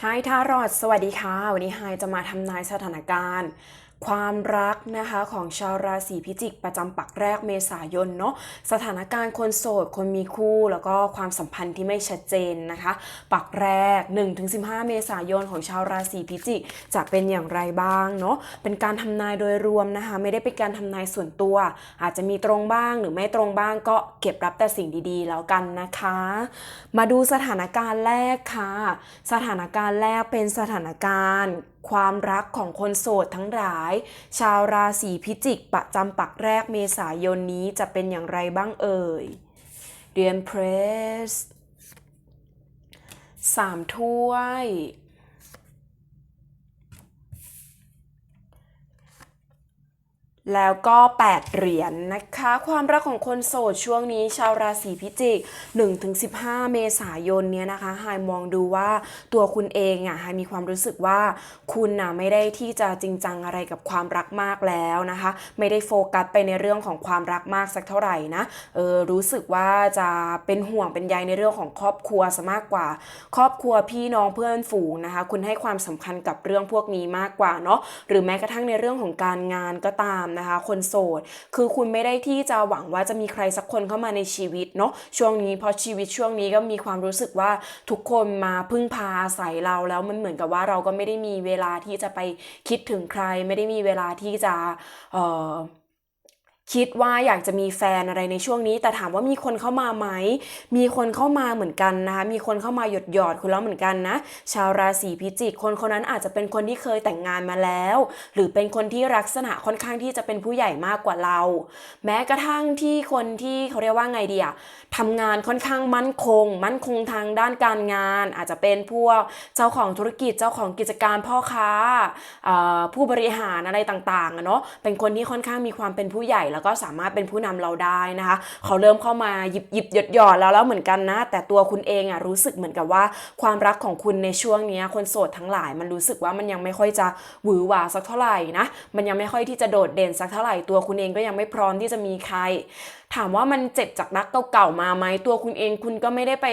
ไฮทารอดสวัสดีค่ะ วันนี้ไฮจะมาทำนายสถานการณ์ ความรักนะคะของชาวราศีพิจิก ประจำปักแรกเมษายนเนาะสถานการณ์คนโสด คนมีคู่แล้วก็ความสัมพันธ์ที่ไม่ชัดเจนนะคะ ปักแรก 1-15 เมษายนของชาวราศีพิจิก จะเป็นอย่างไรบ้างเนาะเป็นการทำนายโดยรวมนะคะ ไม่ได้เป็นการทำนายส่วนตัว อาจจะมีตรงบ้างหรือไม่ตรงบ้างก็เก็บรับแต่สิ่งดีๆ แล้วกันนะคะ มาดูสถานการณ์แรกค่ะ สถานการณ์แรกเป็นสถานการณ์ ความรักของคนโสดทั้งหลาย ชาวราศีพิจิกประจำปักแรกเมษายนนี้จะเป็นอย่างไรบ้างเอ่ยเดียนเพรสสามถ้วย แล้วก็ 8 เหรียญนนะคะ ความรักของคนโสดช่วงนี้ชาวราศีพิจิก 1-15 เมษายนเนี่ยนะคะไฮมองดูว่าตัวคุณเองอะไฮมีความรู้สึกว่าคุณน่ะไม่ได้ที่จะจริงจังอะไรกับความรักมากแล้วนะคะ ไม่ได้โฟกัสไปในเรื่องของความรักมากสักเท่าไหร่นะเออรู้สึกว่าจะเป็นห่วงเป็นใยในเรื่องของครอบครัวซะมากกว่า ครอบครัวพี่น้องเพื่อนฝูงนะคะ คุณให้ความสำคัญกับเรื่องพวกนี้มากกว่าเนาะหรือแม้กระทั่งในเรื่องของการงานก็ตามนะคะ คนโสด คือคุณไม่ได้ที่จะหวังว่าจะมีใครสักคนเข้ามาในชีวิตเนาะช่วงนี้พอชีวิตช่วงนี้ก็มีความรู้สึกว่าทุกคนมาพึ่งพาอาศัยเราแล้วมันเหมือนกับว่าเราก็ไม่ได้มีเวลาที่จะไปคิดถึงใคร ไม่ได้มีเวลาที่จะเอ่อ คิดว่าอยากจะมีแฟนอะไรในช่วงนี้ แต่ถามว่ามีคนเข้ามาไหม มีคนเข้ามาเหมือนกันนะคะ มีคนเข้ามาหยดหยอดคุณแล้วเหมือนกันนะ ชาวราศีพิจิก คนคนนั้นอาจจะเป็นคนที่เคยแต่งงานมาแล้ว หรือเป็นคนที่ลักษณะค่อนข้างที่จะเป็นผู้ใหญ่มากกว่าเรา แม้กระทั่งที่คนที่เขาเรียกว่าไงดีอะทำงานค่อนข้างมั่นคง มั่นคงทางด้านการงาน อาจจะเป็นพวกเจ้าของธุรกิจ เจ้าของกิจการพ่อค้า ผู้บริหารอะไรต่างๆเนาะ เป็นคนที่ค่อนข้างมีความเป็นผู้ใหญ่แล้วก็สามารถเป็นผู้นำเราได้นะคะ เขาเริ่มเข้ามาหยิบหยิบหยดหยอดแล้วแล้วเหมือนกันนะ แต่ตัวคุณเองอะรู้สึกเหมือนกับว่าความรักของคุณในช่วงนี้คนโสดทั้งหลาย มันรู้สึกว่ามันยังไม่ค่อยจะหวือหวาสักเท่าไหร่นะมันยังไม่ค่อยที่จะโดดเด่นสักเท่าไหร่ตัวคุณเองก็ยังไม่พร้อมที่จะมีใคร ถามว่ามันเจ็บจากรักเก่าๆมาไหมตัวคุณเองคุณก็ไม่ได้ไป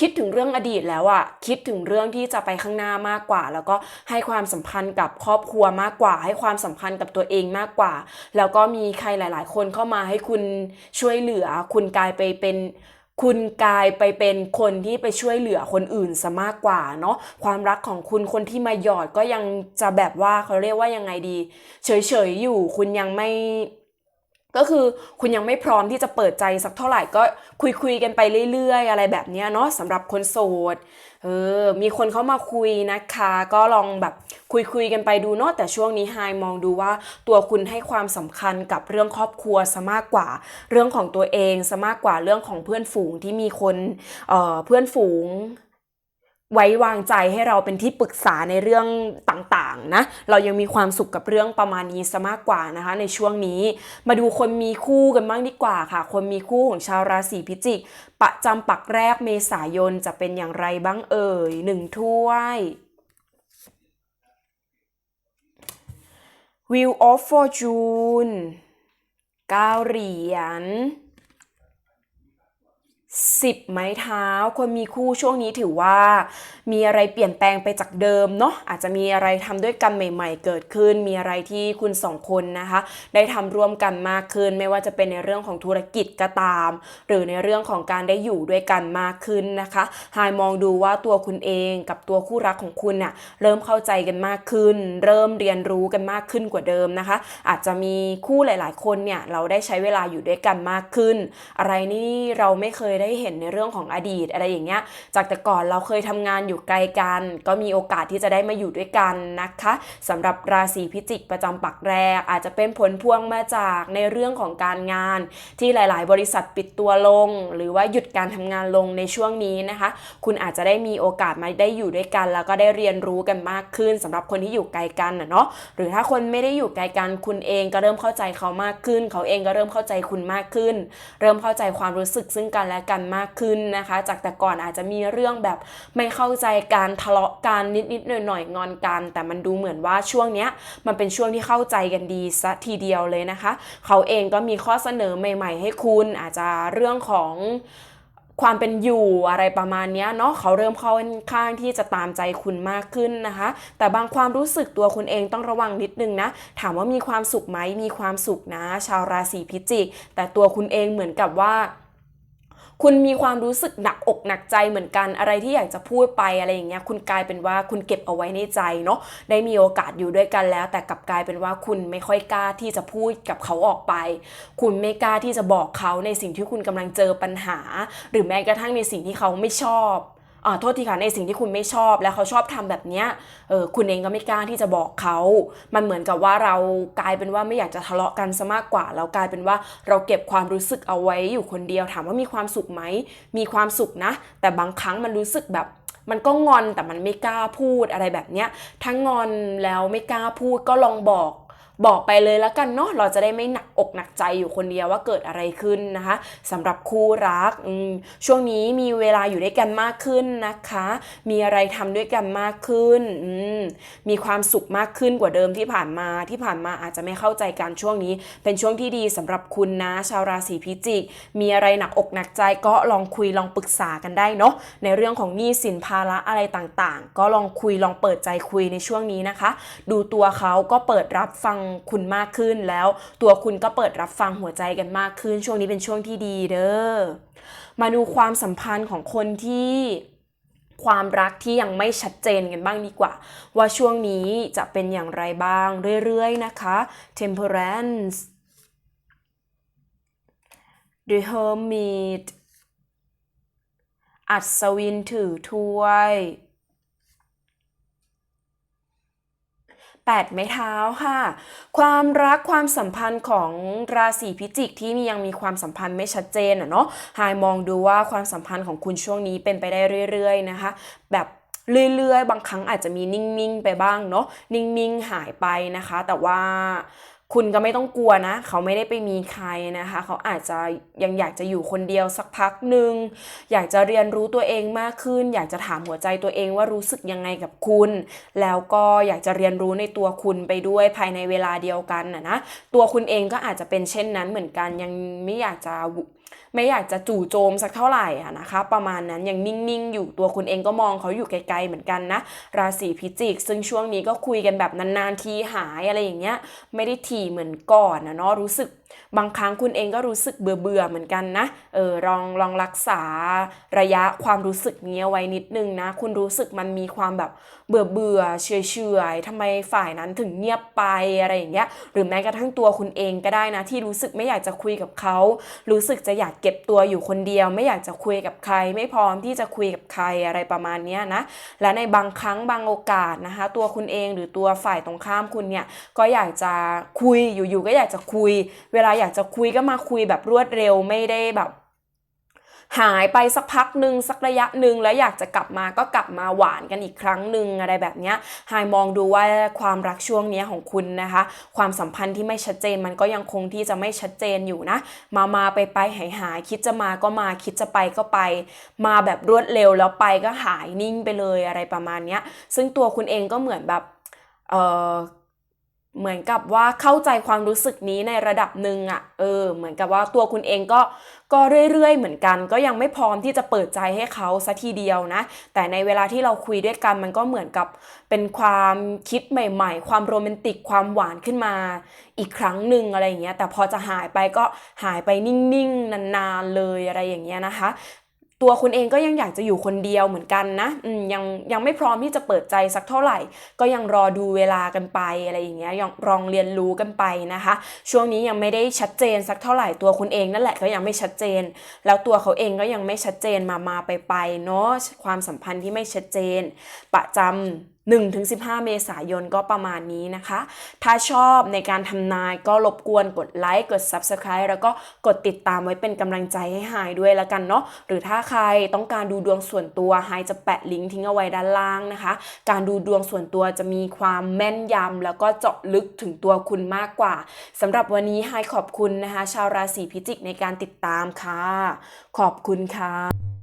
คิดถึงเรื่องอดีตแล้วอะคิดถึงเรื่องที่จะไปข้างหน้ามากกว่า แล้วก็ให้ความสัมพันธ์กับครอบครัวมากกว่า ให้ความสัมพันธ์กับตัวเองมากกว่า แล้วก็มีใครหลาย ๆ คนเข้ามาให้คุณช่วยเหลือ คุณกลายไปเป็นคุณกลายไปเป็นคนที่ไปช่วยเหลือคนอื่นซะมากกว่าเนาะความรักของคุณคนที่มาหยอดก็ยังจะแบบว่าเขาเรียกว่ายังไงดี เฉยๆอยู่คุณยังไม่ ก็คือคุณยังไม่พร้อมที่จะเปิดใจสักเท่าไหร่ก็คุยคุยกันไปเรื่อยๆ อะไรแบบเนี้ยเนาะสำหรับคนโสดเออมีคนเข้ามาคุยนะคะ ก็ลองแบบคุยคุยกันไปดูเนาะแต่ช่วงนี้ไฮมองดูว่าตัวคุณให้ความสำคัญกับเรื่องครอบครัวซะมากกว่า เรื่องของตัวเองซะมากกว่าเรื่องของเพื่อนฝูงที่มีคนเอ่อเพื่อนฝูง ไว้วางใจให้เราเป็นที่ปรึกษาในเรื่องต่างๆนะ เรายังมีความสุขกับเรื่องประมาณนี้ซะมากกว่านะคะ ในช่วงนี้ มาดูคนมีคู่กันบ้างดีกว่าค่ะ คนมีคู่ของชาวราศีพิจิก ประจำปักแรกเมษายนจะเป็นอย่างไรบ้างเอ่ยหนึ่งถ้วย Wheel of Fortune เก้าเหรียญ สิบไม้เท้า คนมีคู่ช่วงนี้ถือว่า มีอะไรเปลี่ยนแปลงไปจากเดิมเนาะอาจจะมีอะไรทำด้วยกันใหม่ ๆ เกิดขึ้น มีอะไรที่คุณสองคนนะคะ ได้ทำร่วมกันมากขึ้น ไม่ว่าจะเป็นในเรื่องของธุรกิจก็ตาม หรือในเรื่องของการได้อยู่ด้วยกันมากขึ้นนะคะไฮมองดูว่าตัวคุณเองกับตัวคู่รักของคุณน่ะเริ่มเข้าใจกันมากขึ้น เริ่มเรียนรู้กันมากขึ้นกว่าเดิมนะคะ อาจจะมีคู่หลาย ๆ คนเนี่ยเราได้ใช้เวลาอยู่ด้วยกันมากขึ้น อะไรนี่เราไม่เคยได้เห็นในเรื่องของอดีตอะไรอย่างเงี้ย จากแต่ก่อนเราเคยทำงานอยู่ไกลกัน ก็มีโอกาสที่จะได้มาอยู่ด้วยกันนะคะสำหรับราศีพิจิกประจำปักแรก อาจจะเป็นผลพวงมาจากในเรื่องของการงาน ที่หลาย ๆ บริษัทปิดตัวลง หรือว่าหยุดการทำงานลงในช่วงนี้นะคะ คุณอาจจะได้มีโอกาสมาได้อยู่ด้วยกัน แล้วก็ได้เรียนรู้กันมากขึ้นสำหรับคนที่อยู่ไกลกันนะเนาะหรือถ้าคนไม่ได้อยู่ไกลกันคุณเองก็เริ่มเข้าใจเขามากขึ้น เขาเองก็เริ่มเข้าใจคุณมากขึ้น เริ่มเข้าใจความรู้สึกซึ่งกันและกันมากขึ้นนะคะ จากแต่ก่อนอาจจะมีเรื่องแบบไม่เข้าใจการทะเลาะกันนิดๆหน่อยๆงอนกัน แต่มันดูเหมือนว่าช่วงเนี้ยมันเป็นช่วงที่เข้าใจกันดีซะทีเดียวเลยนะคะ เขาเองก็มีข้อเสนอใหม่ ๆ ให้คุณอาจจะเรื่องของความเป็นอยู่อะไรประมาณนี้เนาะเขาเริ่มเข้าข้างที่จะตามใจคุณมากขึ้นนะคะ แต่บางความรู้สึกตัวคุณเองต้องระวังนิดนึงนะ ถามว่ามีความสุขไหมมีความสุขนะ ชาวราศีพิจิก แต่ตัวคุณเองเหมือนกับว่า คุณมีความรู้สึกหนักอกหนักใจเหมือนกันอะไรที่อยากจะพูดไปอะไรอย่างเงี้ยคุณกลายเป็นว่าคุณเก็บเอาไว้ในใจเนาะได้มีโอกาสอยู่ด้วยกันแล้ว แต่กลับกลายเป็นว่าคุณไม่ค่อยกล้าที่จะพูดกับเขาออกไป คุณไม่กล้าที่จะบอกเขาในสิ่งที่คุณกำลังเจอปัญหา หรือแม้กระทั่งในสิ่งที่เขาไม่ชอบ โทษทีค่ะในสิ่งที่คุณไม่ชอบแล้วเขาชอบทำแบบเนี้ยเออคุณเองก็ไม่กล้าที่จะบอกเขา มันเหมือนกับว่าเรากลายเป็นว่าไม่อยากจะทะเลาะกันซะมากกว่าแล้วกลายเป็นว่าเราเก็บความรู้สึกเอาไว้อยู่คนเดียวถามว่ามีความสุขไหมมีความสุขนะ แต่บางครั้งมันรู้สึกแบบมันก็งอนแต่มันไม่กล้าพูดอะไรแบบเนี้ยถ้างอนแล้วไม่กล้าพูดก็ลองบอก บอกไปเลยแล้วกันเนาะเราจะได้ไม่หนักอกหนักใจอยู่คนเดียวว่าเกิดอะไรขึ้นนะคะสำหรับคู่รักช่วงนี้มีเวลาอยู่ด้วยกันมากขึ้นนะคะ มีอะไรทำด้วยกันมากขึ้นมมีความสุขมากขึ้นกว่าเดิมที่ผ่านมาที่ผ่านมาอาจจะไม่เข้าใจกันช่วงนี้ เป็นช่วงที่ดีสำหรับคุณนะ ชาวราศีพิจิก มีอะไรหนักอกหนักใจก็ลองคุยลองปรึกษากันได้เนาะในเรื่องของหนี้สินภาระอะไรต่างๆ ก็ลองคุยลองเปิดใจคุยในช่วงนี้นะคะ ดูตัวเขาก็เปิดรับฟังคุณมากขึ้นแล้ว ตัวคุณก็เปิดรับฟังหัวใจกันมากขึ้น ช่วงนี้เป็นช่วงที่ดีเด้อมาดูความสัมพันธ์ของคนที่ความรักที่ยังไม่ชัดเจนกันบ้างดีกว่า ว่าช่วงนี้จะเป็นอย่างไรบ้างเรื่อยๆนะคะ temperance the hermit อัศวินถือถ้วย แปดไม้เท้าค่ะ ความรักความสัมพันธ์ของราศีพิจิกที่มียังมีความสัมพันธ์ไม่ชัดเจนอะเนาะหายมองดูว่าความสัมพันธ์ของคุณช่วงนี้เป็นไปได้เรื่อย ๆ นะคะ แบบเรื่อยๆ บางครั้งอาจจะมีนิ่งๆ ไปบ้างเนาะนิ่งๆ หายไปนะคะ แต่ว่า คุณก็ไม่ต้องกลัวนะ เขาไม่ได้ไปมีใครนะคะ เขาอาจจะยังอยากจะอยู่คนเดียวสักพักหนึ่งอยากจะเรียนรู้ตัวเองมากขึ้น อยากจะถามหัวใจตัวเองว่ารู้สึกยังไงกับคุณ แล้วก็อยากจะเรียนรู้ในตัวคุณไปด้วยภายในเวลาเดียวกันนะนะตัวคุณเองก็อาจจะเป็นเช่นนั้นเหมือนกันยังไม่อยากจะ ไม่อยากจะจู่โจมสักเท่าไหร่อะนะคะ ประมาณนั้นยังนิ่งๆ อยู่ตัวคุณเองก็มองเขาอยู่ไกลๆเหมือนกันนะ ราศีพิจิก ซึ่งช่วงนี้ก็คุยกันแบบนานๆทีหายอะไรอย่างเงี้ยไม่ได้ถี่เหมือนก่อนนะเนาะรู้สึกบางครั้งคุณเองก็รู้สึกเบื่อๆเหมือนกันนะเออลองลองรักษาระยะความรู้สึกนี้เอาไว้นิดนึงนะ คุณรู้สึกมันมีความแบบเบื่อเบื่อๆเฉยเฉยๆทำไมฝ่ายนั้นถึงเงียบไปอะไรอย่างเงี้ยหรือแม้กระทั่งตัวคุณเองก็ได้นะ ที่รู้สึกไม่อยากจะคุยกับเขา รู้สึกจะอยากากเก็บตัวอยู่คนเดียว ไม่อยากจะคุยกับใคร ไม่พร้อมที่จะคุยกับใครอะไรประมาณนี้นะและในบางครั้งบางโอกาสนะคะ ตัวคุณเองหรือตัวฝ่ายตรงข้ามคุณเนี่ยก็อยากจะคุยอยู่ๆก็อยากจะคุย เวลาอยากจะคุยก็มาคุยแบบรวดเร็วไม่ได้แบบ หายไปสักพักหนึ่งสักระยะหนึ่งแล้วอยากจะกลับมาก็กลับมาหวานกันอีกครั้งหนึ่งอะไรแบบนี้ยไฮมองดูว่าความรักช่วงนี้ของคุณนะคะ ความสัมพันธ์ที่ไม่ชัดเจนมันก็ยังคงที่จะไม่ชัดเจนอยู่นะ มามาไปไปหายหายคิดจะมาก็มาคิดจะไปก็ไป มาแบบรวดเร็วแล้วไปก็หายนิ่งไปเลยอะไรประมาณนี้ซึ่งตัวคุณเองก็เหมือนแบบเออ เหมือนกับว่าเข้าใจความรู้สึกนี้ในระดับหนึ่งอะ่ะ เออ เหมือนกับว่าตัวคุณเองก็ก็เรื่อย ๆ เหมือนกัน ก็ยังไม่พร้อมที่จะเปิดใจให้เขาซะทีเดียวนะ แต่ในเวลาที่เราคุยด้วยกันมันก็เหมือนกับเป็นความคิดใหม่ ๆ ความโรแมนติกความหวานขึ้นมาอีกครั้งหนึ่งอะไรอย่างเงี้ย แต่พอจะหายไปก็หายไปนิ่งๆนานๆเลยอะไรอย่างเงี้ยนะคะ ตัวคุณเองก็ยังอยากจะอยู่คนเดียวเหมือนกันนะยังยังไม่พร้อมที่จะเปิดใจสักเท่าไหร่ ก็ยังรอดูเวลากันไปอะไรอย่างเงี้ยยังลองเรียนรู้กันไปนะคะ ช่วงนี้ยังไม่ได้ชัดเจนสักเท่าไหร่ตัวคุณเองนั่นแหละก็ยังไม่ชัดเจน แล้วตัวเขาเองก็ยังไม่ชัดเจนมามาไปไปเนาะความสัมพันธ์ที่ไม่ชัดเจน ประจำ 1-15 เมษายนก็ประมาณนี้นะคะ ถ้าชอบในการทำนายก็รบกวนกดไลค์กด Subscribe แล้วก็กดติดตามไว้เป็นกำลังใจให้หายด้วยแล้วกันเนาะหรือถ้าใครต้องการดูดวงส่วนตัวหายจะแปะลิงก์ทิ้งเอาไว้ด้านล่างนะคะ การดูดวงส่วนตัวจะมีความแม่นยำแล้วก็เจาะลึกถึงตัวคุณมากกว่าสำหรับวันนี้หายขอบคุณนะคะ ชาวราศีพิจิกในการติดตามค่ะ ขอบคุณค่ะ